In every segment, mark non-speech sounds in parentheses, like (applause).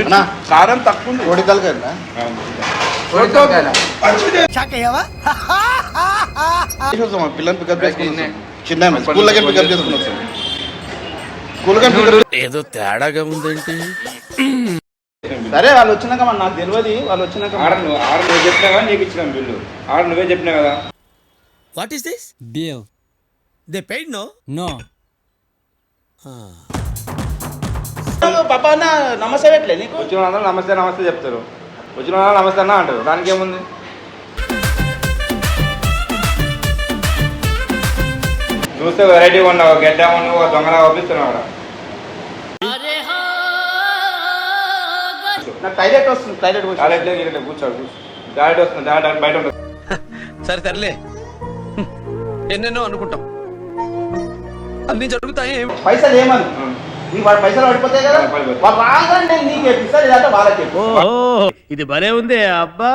అన్నా. కారం తక్కువ ఉంది. కోడి తలకాయ పిల్లల్ని పికప్ చేసుకుని చిన్న స్కూల్ దగ్గర పికప్ చేసుకుని వస్తాం. స్కూల్ పికప్ ఏదో తేడాగా ఉందేంటి సరే వాళ్ళు వచ్చినాక మరి నాకు తెలియదు వాళ్ళు వచ్చినాక ఆడ నువ్వు ఆడ నువ్వు చెప్పినా కదా నీకు ఇచ్చినాం బిల్లు. ఆడ నువ్వే చెప్పినా కదా. What is this Bill. They paid no No. పాప అన్న నమస్తే పెట్టలే నీకు. వచ్చిన వాళ్ళందరూ నమస్తే నమస్తే చెప్తారు. వచ్చిన వాళ్ళు నమస్తే అన్న అంటారు. దానికి ఏముంది? చూస్తే వెరైటీ ఉన్నావు గడ్డ ఉన్నావు ఒక దొంగలా పంపిస్తున్నావు ఆడ. నాకు టైలెట్ వస్తుంది టైలెట్ వచ్చి టాయిలెట్ లేదు కూర్చోడు కూర్చో డాడీ వస్తుంది డాడీ బయట ఉంటుంది (laughs) సరే తరలే (laughs) ఎన్నెన్నో అనుకుంటాం. అన్ని జరుగుతాయి పైసలు ఏమను? వాడు పైసలు పడిపోతాయి కదా? పడిపోతాయి. వాడు రాగానే నేను నీకు ఎప్పిస్తాను ఇదంతా వాళ్ళకి చెప్పు. ఇది భలే ఉంది అబ్బా.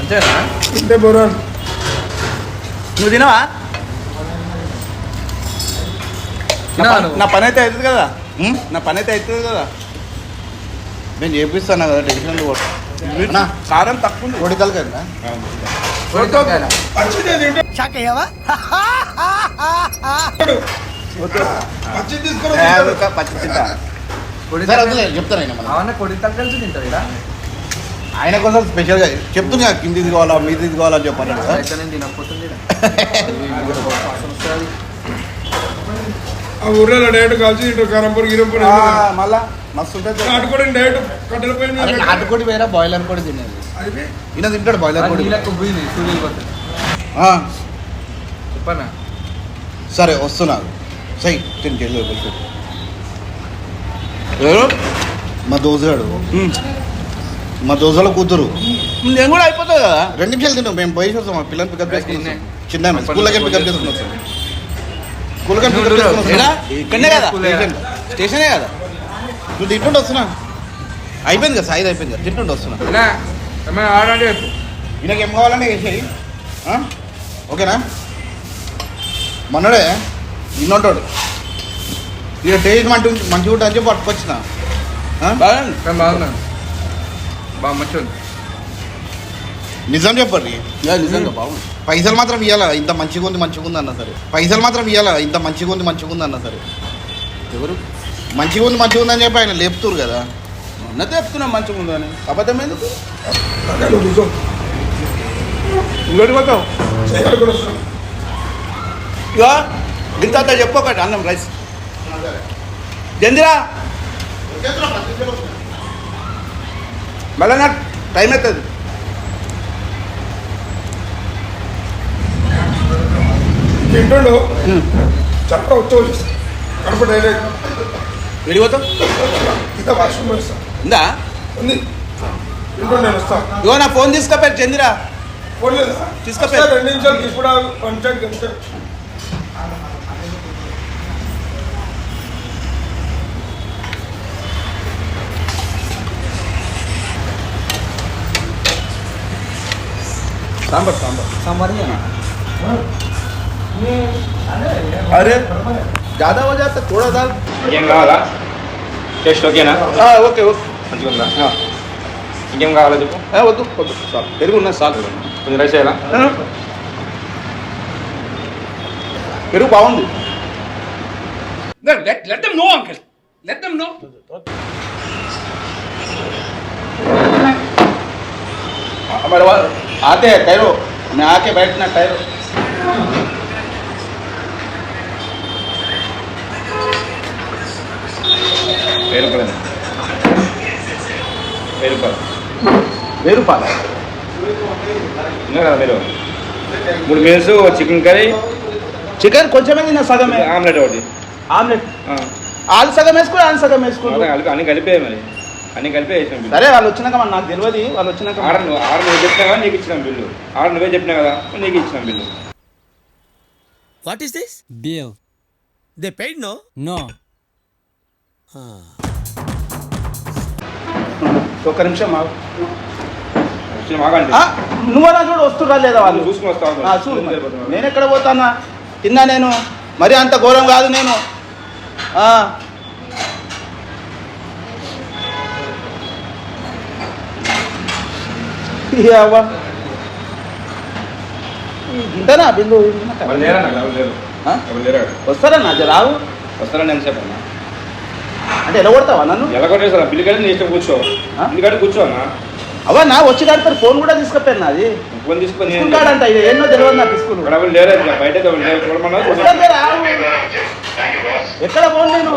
అంతేనా? నువ్వు తినవా? నా తినవా పని- నువ్వు? నా పని అయితే అవుతుంది కదా? నా పని అయితే అవుతుంది కదా? నేను చేపిస్తాను కదా టెన్షన్ అన్నా. కారం తక్కువ ఉంది. కోడి తలకాయ ఏ, ఒక పచ్చి తింటా. సరే వదిలే చెప్తాను ఆయన మనం అవన్నీ కొడి తలకాయలు తింటావు ఇక్కడ ఆయన కోసం స్పెషల్గా చెప్తున్నా కింది కావాలా మీది కావాలా అని చెప్పాను ఆ ఊర్లో డైరెక్ట్ కలిసి ఇటు కరంపూర్ గిరంపూర్ మళ్ళా మస్తు ఉంటుంది. నాటుకోవడం డైరెక్ట్ కట్టెల అరే నాటుకోడి వేరే బాయిలర్ కోడి తినేది. అది ఈయన తింటాడు బాయిలర్ కోడి చెప్పనా? సరే వస్తున్నా. సై ఎవరు? మా దోసగాడు మా దోసల కూతురు. నేను కూడా అయిపోతుంది కదా. రెండు నిమిషాలు తిన్నాం మేము పోయి వస్తాం మా పిల్లల్ని పికప్ చేసుకుని వస్తాం. చిన్న స్కూల్ దగ్గర పికప్ చేసుకుని వస్తాం. స్కూల్ దగ్గర పికప్ చేసుకుని ఏడా? వస్తాం ఇక్కడనే కదా. స్టేషన్. కదా. నువ్వు తింటుంటే వస్తున్నా. అయిపోయింది కదా సాయిది అయిపోయింది కదా. తింటుంటే వస్తున్నా. ఏమైనా ఆడండి చెప్పు. ఈయనకి ఏం కావాలంటే వేసేయి? ఓకేనా? మొన్నడే ఇన్నోటాడు ఇక టేస్ట్ మంచి మంచిగా ఉంటుంది అని చెప్పి పట్టుకొచ్చిన బాగున్నాను బాగా మంచిగా ఉంది. నిజం చెప్పండి. యా, నిజంగా బాగుంది. పైసలు మాత్రం ఇవ్వాలా ఇంత మంచిగా ఉంది మంచిగా ఉంది అన్న సరే. పైసలు మాత్రం ఇవ్వాలా ఇంత మంచిగా ఉంది మంచిగా ఉంది అన్న సరే. ఎవరు? మంచిగా ఉంది మంచిగా ఉంది అని చెప్పి ఆయన లేపుతురు కదా. ఉన్నదే చెప్తున్నా మంచిగా ఉందని. అబద్ధం ఎందుకు? ఇక ఇంత అంతా చెప్పు ఒకటి అన్నం రైస్. జందిరా మళ్ళీ నాకు టైం అవుతుంది తింటుండు. చప్ప వచ్చి కడప డైరెక్ట్. వెళ్ళిపోతావు ఇంత వాష్రూమ్ వస్తా ఉందా ఉంది తింటుండు నేను వస్తా ఇగో నా ఫోన్ తీసుకపోయారు చందిరా పోలేదా తీసుకపోయి. వస్తా, రెండు నిమిషాలు ఇప్పుడు పంచాయతీ గంట సాంబార్ సాంబార్ సాంబార్ अरे ज़्यादा हो जाता थोड़ा दाल ఇంకేం కావాలా టేస్ట్ ఓకేనా हाँ ఓకే ఓకే మంచిగా ఉందా ఇంకేం కావాలా చెప్పు వద్దు వద్దు చాలు పెరుగు ఉన్నది చాలు కొంచెం రైస్ చేయాలా పెరుగు బాగుంది Let, let, let them know, uncle. Let them know. हमारे वहाँ आते हैं टैरो मैं आके बैठना टैरो వెయ్యి రూపాయలు వెయ్యి రూపాయలు వెయ్యి రూపాయలు ఉన్నాయి కదా మీరు? మూడు మీల్స్ చికెన్ కర్రీ. చికెన్ కొంచెమే తిన్నా సగమే. ఆమ్లెట్ ఒకటి. ఆమ్లెట్. ఆలు సగం వేసుకో ఆలు సగం వేసుకో. అన్ని కలిపే మరి. అన్ని కలిపే బిల్లు. సరే వాళ్ళు వచ్చినాక మరి నాకు తెలియదు వాళ్ళు వచ్చినాక ఆడ నువ్వు ఆడ నువ్వు చెప్పినా కదా నీకు ఇచ్చినాం బిల్లు. ఆడ నువ్వే చెప్పినా కదా నీకు ఇచ్చినాం bill. What is this Bill. They paid no No. ఒక్క నిమిషం నువ్వన్నా చూడు వస్తురా లేదా వాళ్ళు? చూసుకుని చూడు. నేను ఎక్కడ పోతానా? తిన్నా నేను? మరి అంత ఘోరం కాదు నేను. అవ్వ. ఎవరు లేరా వస్తారన్నా జర రావు? వస్తారని ఎంతసేపు అన్న అంటే ఎలా కొడతావా నన్ను? ఎలా కొట్టేస్తా బిల్లు కట్టి నీ ఇష్టం కూర్చో? బిల్లు కట్టి కూర్చో అన్న. అవా నా వచ్చి కడతారు ఫోన్ కూడా తీసుకపోయాను నాది. ఫోన్ తీసుకొని కాడంట ఇది ఎన్నో తెలియదు నాకు ఇక్కడ ఎవరు లేరా బయట. ఎక్కడ ఫోన్ నేను?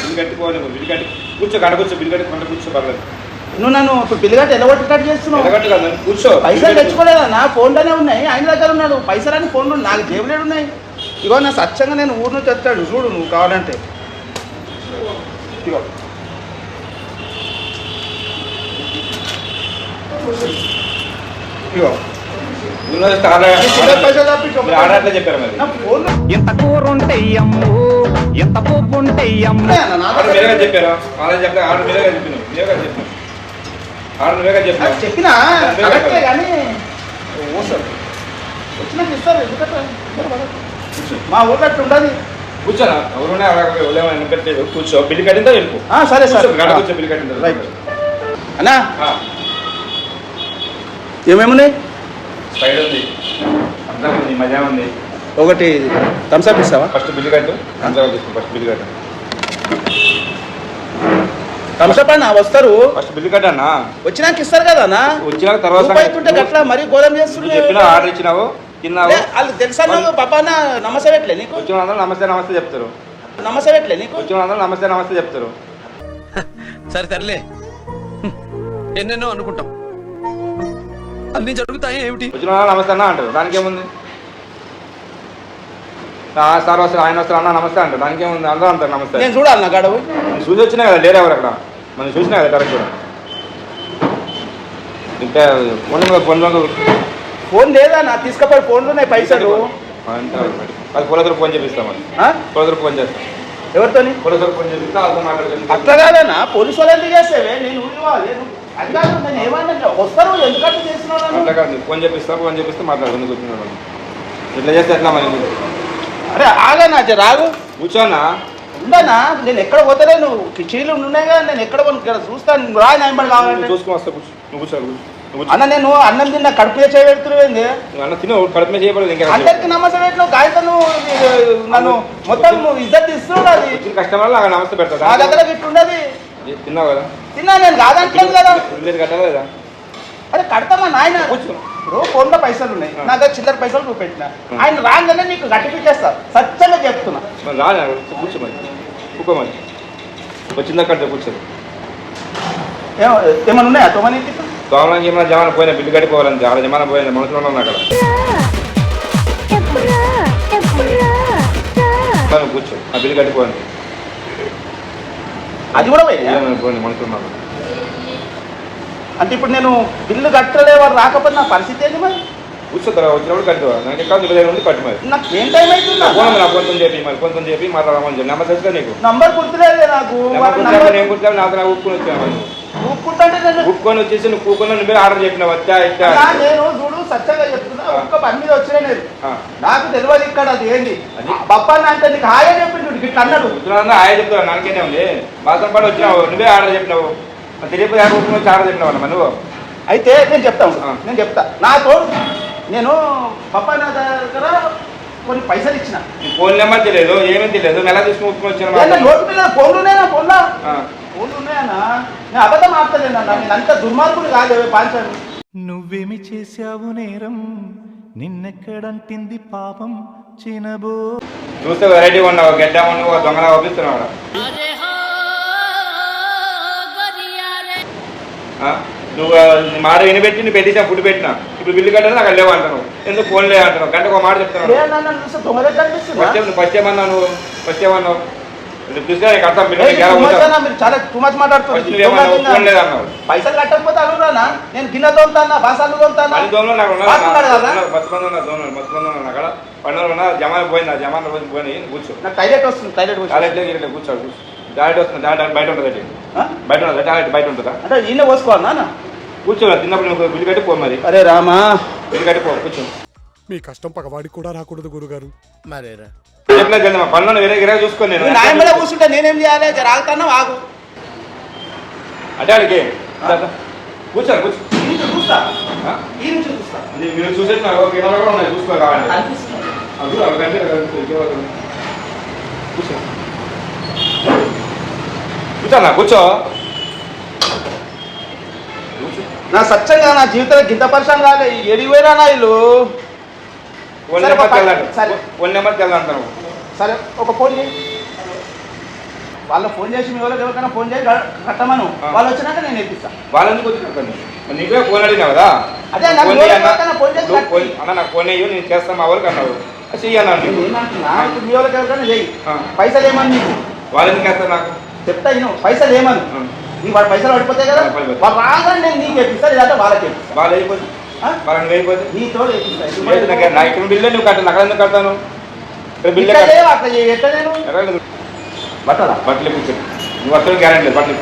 బిల్లు కట్టి పోవాలి బిల్లు కట్టి కూర్చో గంట కూర్చో. బిల్లు కట్టి కొంట కూర్చో పర్లేదు. నువ్వు నన్ను ఇప్పుడు పిల్లగట్ట ఎలా కొట్టి చేస్తున్నావు? ఎలా కట్టు కదా కూర్చో. పైసలు తెచ్చుకోలేదా? నా ఫోన్లోనే ఉన్నాయి. ఆయన దగ్గర ఉన్నాడు. పైసలు అని ఫోన్లో నాకు జేబులేడు ఉన్నాయి. ఇగో నా సత్యంగా నేను ఊరు నుంచి వచ్చాడు. చూడు నువ్వు కావాలంటే. నా ఫోన్లో ఎంత కూరుంటే అమ్ము ఎంత పువ్వు ఉంటే అమ్ము నా ఆర్డర్ దగ్గర మీరేగా చెప్పారు? చెప్పిన? వచ్చినాక ఇస్తారు ఎందుకంటే మా ఊళ్ళో అట్లా ఉండదు. ఎవరున్నా కూర్చో. బిల్లు కట్టిందో వెళ్ళిపో ఆ, సరే సార్. కూర్చో బిల్లు కట్టిందో రైట్. అన్నా? ఆ, ఏమేమున్నాయి? స్పైడ్ ఉంది. అంతా ఉంది మజా ఉంది. ఒకటి థమ్స్అప్ ఇస్తావా? ఫస్ట్ బిల్లు కట్టు. తీసుకో ఫస్ట్ బిల్లు కట్టు. థమ్స్అప్ అన్న వస్తారు. ఫస్ట్ బిల్లు కట్టన్నా వచ్చినాక ఇస్తారు కదా అన్న? వచ్చినాక తర్వాత మరీ గోధుమ చెప్పిన ఆర్డర్ ఇచ్చినావు. తిన్నావు? లే, వాళ్ళు తెలుసా నాకు పాపా అన్న నమస్తే పెట్టలే నీకు? వచ్చిన అందరూ నమస్తే నమస్తే చెప్తారు. నమస్తే పెట్టలే నీకు? వచ్చిన అందరూ నమస్తే నమస్తే చెప్తారు. సరే సర్లే. ఎన్నెన్నో అనుకుంటాం. అన్ని జరుగుతాయి ఏమిటి? వచ్చిన నమస్తే అన్న అంటారు. దానికి ఏముంది? ఆ, సార్ వస్తారు ఆయన వస్తారు అన్న నమస్తే అంటారు. దానికి ఏముంది? అందరూ అంటారు నమస్తే. నేను చూడాలి నా గడవు చూసి వచ్చినా కదా లేరు ఎవరు అక్కడ? మనం చూసినా కదా కరెక్ట్ కూడా. ఇంకా ఫోన్ ఫోన్లో ఫోన్ లేదా? నా తీసుకపోయి ఫోన్లో ఉన్నాయి పైసలు. అది ఫోన్ చేపిస్తాం అది ఆ? పోలీసులకు ఫోన్ చేస్తాం. పోలీసులకు ఫోన్ చేపిస్తా అట్లా కాదన్నా పోలీసు వాళ్ళు ఎందుకు చేస్తావే? నేను అది కాదు ఏమన్నా వస్తారు ఎందుకంటే? అట్లా కాదు ఫోన్ చేపిస్తా ఫోన్ చేపిస్తే మాట్లాడుతుంది కూర్చున్నాడు ఇట్లా చేస్తే ఎట్లా మరి అరే ఆగనా జర రాగు. కూర్చోన్నా ఉండనా? నేను ఎక్కడ పోతలే? నువ్వు చీలు ఉన్నాయి కదా నేను ఎక్కడ ఇక్కడ చూస్తాను. నువ్వు రా నాయబడి కావాలంటే. చూసుకుని వస్తా కూర్చో. నువ్వు కూర్చో. అన్న నేను అన్నం తిన్నా కడుపు మీద చేయబెడుతున్నావేంది నువ్వు అన్న తిను కడుపు మీద చేయబడదు అందరికి కాగితం నువ్వు ఇది, నన్ను మొత్తం నువ్వు ఇజ్జత్ ఇస్తున్నావు అది. కస్టమర్లు నాకు నమస్తే నా పెడతా దగ్గర ఇట్లున్నది తిన్నావు కదా? తిన్నా నేను కాదంటలేదు కదా. లేదు కట్టాలి కదా అరే కడతామా నాయన. ఇప్పుడు ఫోన్లో పైసలు ఉన్నాయి. నా దగ్గర చిల్లర పైసలు నువ్వు పెట్టినా. ఆయన రాగానే నీకు గట్టిపించేస్తా సత్యంగా చెప్తున్నా. మరి రా నా, కూర్చో మరి. కూకో మరి. వచ్చిందా కట్ట కూర్చో. ఏమ- ఏమన్నా ఉన్నాయా? తొమ్మిది దోమలకి ఏమైనా జమాన పోయినా బిల్లు కట్టిపోవాలని ఆడ జమాన పోయిన మనుషులు ఉన్నాను అక్కడ. కూర్చో ఆ బిల్లు కట్టిపోయింది అది కూడా పోయింది? మనుషులు ఉన్నారు అంటే ఇప్పుడు నేను బిల్లు కట్టలే వాడు రాకపోతే నా పరిస్థితి ఏంటి మరి? కూర్చో తర్వాత వచ్చినప్పుడు కట్టువా నాకు ఎక్కడ దగ్గర ఉంది కట్టు మరి? నాకు ఏం టైం అవుతుందా ఫోన్ నా ఫోన్ చెప్పి మరి ఫోన్ చెప్పి మాట్లాడమని చెప్పి. నెంబర్ తెలుసుగా నీకు. నంబర్ గుర్తులేదు నాకు. నెంబర్ నేను గుర్తులేక నాతో నాకు ఉప్పుకొని వచ్చాను ఊపుకుంటుంటే నేను వచ్చేసి నువ్వు కూకున్నా నువ్వే ఆర్డర్ చెప్పినావు వచ్చా అలా నేను చూడు సత్యంగా చెప్తున్నా ఒక్క పని మీద వచ్చినా నేను. ఆ. నాకు తెలియదు ఇక్కడ అది ఏంది. అది? బప్పన్న అంటే నీకు హాయే చెప్పిండు ఇట్లా అన్నాడు. కూర్చున్నా ఆయన చెప్తావు నాకేనే ఉంది. బాత్రూమ్ పాటు వచ్చినావు నువ్వే ఆర్డర్ చెప్పినావు. మరి తెలియకపోతే ఆర్డర్ ఉప్పుకొని వచ్చి ఆర్డర్ చెప్పినావు అన్న నువ్వు. అయితే నేను చెప్తాను ఆ. నేను చెప్తా. నా తోడు నేను పప్పన్న దగ్గర కొన్ని పైసలు ఇచ్చిన. నీ ఫోన్ నెంబర్ తెలియదు ఏమీ తెలియదు నెల తీసుకుని ఏంటో వచ్చాను నోటు మీద ఫోన్లు ఉన్నాయా? ఫోన్లో. ఫోన్లు ఉన్నాయన్నా నేను అబద్ధం ఆడతలేనన్నా నేను అంత దుర్మార్గుడు కాదు పాంచాను నువ్వేమి చేశావు నేరం? నిన్నెక్కడంటింది పాపం? చినబో. చూస్తే వెరైటీ ఉన్నావు గడ్డ ఉన్నావు దొంగలా పంపిస్తున్నావు ఆ? నువ్వు మాట వినిపెట్టి నువ్వు పెట్టేసా ఫుడ్ పెట్టినా. ఇప్పుడు బిల్లు కట్టాలి నాకు లేవు అంటాను ఎందుకు ఫోన్ లేదు అంటాను గంటకు ఒక మాట ఫస్ట్ టైం నువ్వు? ఫస్ట్ ఏమన్నావు? చాలా టూ మచ్ మాట్లాడుతున్నారు. పైసలు కట్టకపోతే నేను గిన్నె తోలుతానా బాసాలు తోలుతానా ఉన్నా జమాన పోయింది ఆ జమాన పోయింది పోయి కూర్చో. నాకు టైలెట్ వస్తుంది కూర్చో. వస్తుంది బయట ఉంటుంది అది. ఆ? బయట ఉంటుంది? టాయిలెట్ బయట ఉంటుందా? అంటే ఈయన పోసుకోవాలి నాన్న కూర్చో తిన్నప్పుడు పో మరి. అరే రామా. బిల్లు కట్టి పో కూర్చో. మీ కష్టం పగవాడికి కూడా రాకూడదు గురుగారు. మరేరా? చెప్పిన జల్ది మా పనులను వేరే గిరా నేను నువ్వు న్యాయం మీద కూర్చుంటే నేనేం చేయాలి? జర ఆగుతాను? ఆగు. అంటే కూర్చోండి కూర్చో. ఈ నుంచి చూస్తా. ఆ? ఈ నుంచి చూస్తా. ఇది మీరు చూసేసి నాకు కెమెరా కూడా ఉన్నాయి చూసుకో కావాలి కనిపిస్తుంది. అది అవి కంటే కూర్చో. కూర్చోన్నా కూర్చో. నా సత్యంగా నా జీవితంలో గింత పరిశ్రమ కాలే ఎడిపోయినా నా ఇల్లు? One number. వన్ నెంబర్ సరే ఒక ఫోన్ చేయి. వాళ్ళ ఫోన్ చేసి మీ వాళ్ళకి ఎవరికైనా ఫోన్ చేసి కట్టమను. వాళ్ళు వచ్చినాక నేను ఎత్తిస్తా వాళ్ళని కొద్దిగా నీకే ఫోన్ అడిగినా కదా? అదే అన్న. నాకు ఫోన్ అయ్యి నేను చేస్తాను మా వాళ్ళకి అన్నావు. చెయ్యన్నా నేను ఏమంటున్నా? ఇప్పుడు మీ వాళ్ళకి ఎవరికైనా చేయి ఆ. పైసలు ఏమని నీకు? వాళ్ళు ఎందుకు వేస్తారు నాకు? చెప్తా ఇను పైసలు ఏమని. నీకు వాడు పైసలు పడిపోతాయి కదా. వాళ్ళు రాగానే నేను నీకు ఎప్పిస్తా లేదంటే వాళ్ళకి వాళ్ళు అయిపోతుంది నీతో లేదు, నాకు నా ఇక్కడ బిల్లు నువ్వు కట్టాను అక్కడ ఎందుకు కడతాను? ఇక్కడ బిల్లు నేను బట్టలా? బట్టలు కూర్చో నువ్వు అసలు గ్యారెంటీ లేదు బట్టలు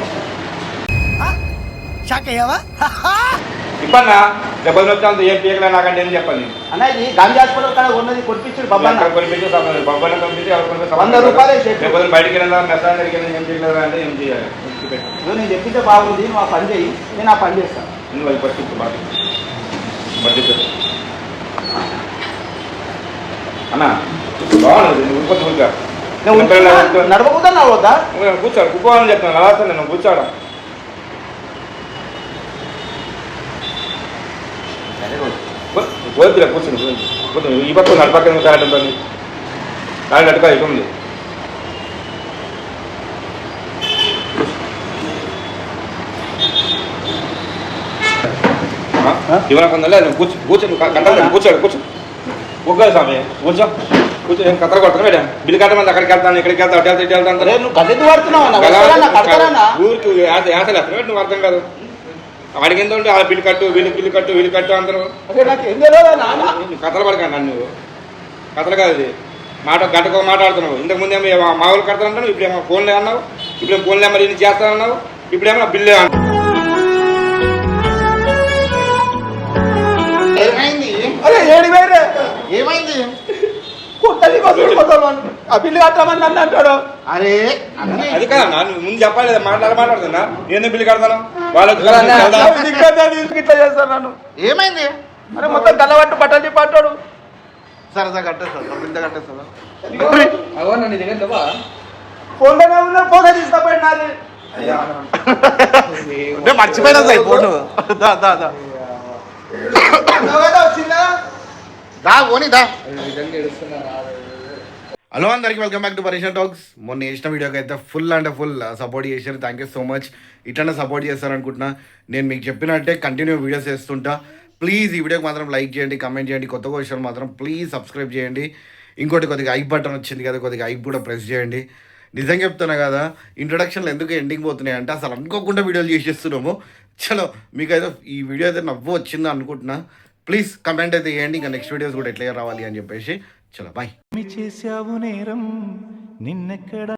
ఇప్పన్నా? దెబ్బలు నొచ్చాను ఏం పీకలే నాకంటే ఏం చెప్పాలి నేను. అన్న ఇది గాంధీ హాస్పిటల్ కాడ ఉన్నది కొట్టించుడు బొబ్బన్న ఎక్కడ కొనిపించి సంబంధం లేదు. బొబ్బర్ని కొనిపించి ఎవరు కొనిపించి వంద సంబంధం లేదు. రూపాయలే చెప్పు. దెబ్బలు బయటికి వెళ్ళినా మెసాజ్ అడిగినా ఏం చేయలేదు అంటే ఏం చేయాలి? పెట్టు. నువ్వు నేను చెప్పిందే బాగుంది నువ్వు ఆ పని చేయి నేను ఆ పని చేస్తాను నువ్వు అది పట్టించు బాగా పట్టించు అన్న బాగున్నది నువ్వు నడవద్దా? నువ్వు కూర్చోడు కుక్కోవాలని చెప్తాను అలా వస్తాను నేను కూర్చోడా? వద్దులే కూర్చొని కూర్చొని. ఈ పక్క ఉంది. ఇవన్న కొందలే నువ్వు కూర్చో కూర్చో నువ్వు గంట కూర్చోడు కూర్చో ఒక్కరు స్వామి కూర్చో కూర్చో ఏం కథలు కొడతాను మేడం? బిల్లు కట్టమంది అక్కడికి వెళ్తాను ఇక్కడికి వెళ్తాను అటు వెళ్తా ఇటు వెళ్తాను నువ్వు పడుతున్నావు ఊరికి యాసలు వేస్తాను నువ్వు అర్థం కాదు. వాడికి ఎంత ఉంటే ఆ బిల్లు కట్టు వీళ్ళు బిల్లు కట్టు వీళ్ళు కట్టు అందరూ కథలు పడకండి నన్ను. కథలు కాదు ఇది. మాట గంటకో మాట్లాడుతున్నావు. ఇంతకు ముందేమో మా ఊళ్ళు కడతానంటావు ఇప్పుడేమో ఫోన్లే అన్నావు. ఇప్పుడేమో ఫోన్లే మరి ఇన్ని చేస్తానన్నావు. ఇప్పుడేమో బిల్లే అన్నావు. అరే ఏడు వేరే? ఏమైంది? కుట్టలి బస్సులు పోతాను ఆ బిల్లు కట్టమని నన్ను అంటాడు. అరే అది కదా నువ్వు ముందు చెప్పాలి కదా మాట్లాడ మాట్లాడుతున్నా. నేను బిల్లు కడతాను? ఇట్లా చేస్తాను నన్ను. ఏమైంది? అరే మొత్తం గల్లబట్టు బట్టలు చెప్పి అంటాడు. కట్టేస్తా కట్టేస్తా అవో ఫోన్లోనే ఉన్నా ఫోన్ (laughs) మర్చిపోయినా సార్ ఫోన్. దా దా. దా పోనీ దా. హలో అందరికి welcome back to Parishan talks. మొన్న చేసిన వీడియోకి అయితే ఫుల్ అంటే ఫుల్ సపోర్ట్ చేశారు. థ్యాంక్ యూ సో మచ్ ఇట్లనే సపోర్ట్ చేస్తారనుకుంటున్నా. నేను మీకు చెప్పినట్టే కంటిన్యూ వీడియోస్ చేస్తుంటా. ప్లీజ్ ఈ వీడియోకి మాత్రం లైక్ చేయండి కమెంట్ చేయండి. కొత్త క్వశ్చన్ మాత్రం ప్లీజ్ సబ్స్క్రైబ్ చేయండి. ఇంకోటి కొద్దిగా ఐక్ బటన్ వచ్చింది కదా కొద్దిగా ఐక్ కూడా ప్రెస్ చేయండి. నిజంగా చెప్తున్నా కదా ఇంట్రొడక్షన్లు ఎందుకు ఎండింగ్ పోతున్నాయి అంటే అసలు అనుకోకుండా వీడియోలు చేసేస్తున్నాము. చలో మీకైతే ఈ వీడియో అయితే నవ్వు వచ్చిందో అనుకుంటున్నా. ప్లీజ్ కమెంట్ అయితే చేయండి ఇంకా నెక్స్ట్ వీడియోస్ కూడా ఎట్లా రావాలి అని చెప్పేసి. చలో బాయ్ చేసావు నేరం నిన్నెక్కడ